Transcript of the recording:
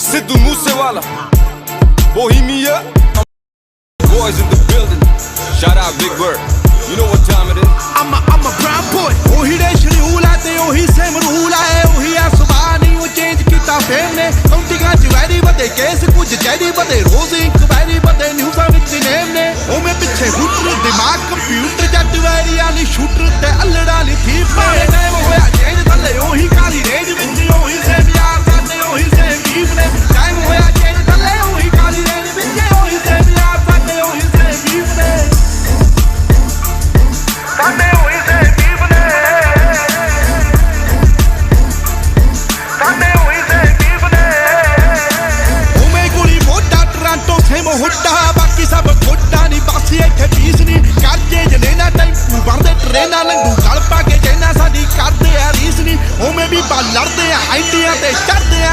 Sidhu Moosewala Bohemia, boys in the building. Shout out Big Bird. You know what time it is. I'm a, I'm a brown boy ਉਹੀ ਦੇ schedule ਆ ਤੇ ਉਹੀ same rule ਆ ਉਹੀ ਆ ਸੁਭਾਅ ਨਹੀਂ ਉਹ ਚੇਂਜ ਕੀਤਾ ਫੇਮ ਨੇ ਕਾਉਂਟਿੰਗਾਂ ਚ ਵੈਰੀ ਵਧੇ ਕੇਸ ਕੁਝ ਚੈਰੀ ਵਧੇ ਰੋਜ਼ ਇਨਕੁਆਇਰੀ ਵਧੇ ਨਿਊਜ਼ਾਂ ਵਿੱਚ ਨੇਮ ਨੇ ਉਵੇਂ ਪਿੱਛੇ ਹੂਟਰ ਦਿਮਾਗ ਕੰਪਿਊਟਰ ਜੱਟ ਵੈਰੀਆਂ ਨਹੀਂ ਸ਼ੂਟਰ ਤੇ ਅਲੜਾ ਨਹੀਂ ਥੀ ਪਾਏ ਟਾਈਮ ਸੇਮ ਬਾਕੀ ਸਭ ਖੋਟਾ ਨਹੀਂ ਬਾਸੀ ਇੱਥੇ ਪੀਸ ਨਹੀਂ ਕਰਜੇ ਜਨੇ ਨਾ ਟੈਂਪੂ ਵਰਦੇ ਟ੍ਰੇਨਾਂ ਲੰਗੂ ਗਲ ਪਾ ਕੇ ਜੈਨਾ ਸਾਡੀ ਕਰਦੇ ਆ ਰੀਸ ਨਹੀਂ ਉਵੇਂ ਵੀ ਬਾ ਲੜਦੇ ਆ, ਆਈਡੀਆਂ ਤੇ ਚੜਦੇ ਆ।